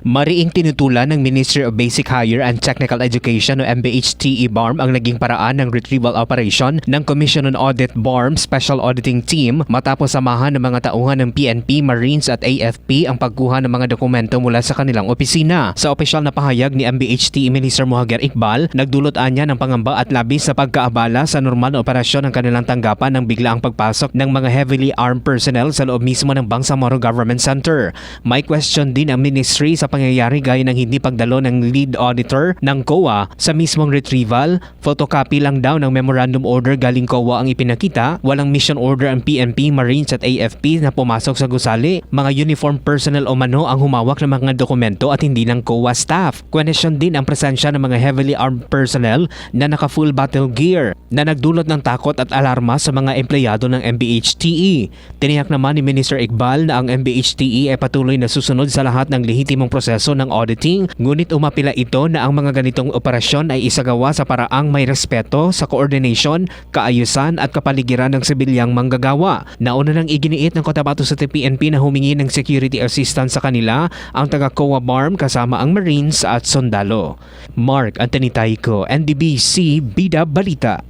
Mariing tinutulan ng Ministry of Basic Higher and Technical Education o MBHTE BARM ang naging paraan ng retrieval operation ng Commission on Audit BARM Special Auditing Team matapos samahan ng mga tauhan ng PNP, Marines at AFP ang pagkuha ng mga dokumento mula sa kanilang opisina. Sa opisyal na pahayag ni MBHTE Minister Mohager Iqbal, nagdulot anya ng pangamba at labis sa pagkaabala sa normal na operasyon ng kanilang tanggapan ng biglaang pagpasok ng mga heavily armed personnel sa loob mismo ng Bangsamoro Government Center. May question din ang ministry sa pangyayari gaya ng hindi pagdalo ng lead auditor ng COA sa mismong retrieval. Photocopy lang daw ng memorandum order galing COA ang ipinakita. Walang mission order ang PNP, Marines at AFP na pumasok sa gusali. Mga uniform personnel o mano ang humawak ng mga dokumento at hindi ng COA staff. Question din ang presensya ng mga heavily armed personnel na naka-full battle gear na nagdulot ng takot at alarma sa mga empleyado ng MBHTE. Tiniyak naman ni Minister Iqbal na ang MBHTE ay patuloy na susunod sa lahat ng lehitimong proseso ng auditing, ngunit umapila ito na ang mga ganitong operasyon ay isagawa sa paraang may respeto sa coordination, kaayusan at kapaligiran ng sibilyang manggagawa. Nauna nang iginiit ng Cotabato City PNP na humingi ng security assistance sa kanila ang taga COA BARM kasama ang Marines at Sondalo. Mark Anthony Taico, NDBC Bida Balita.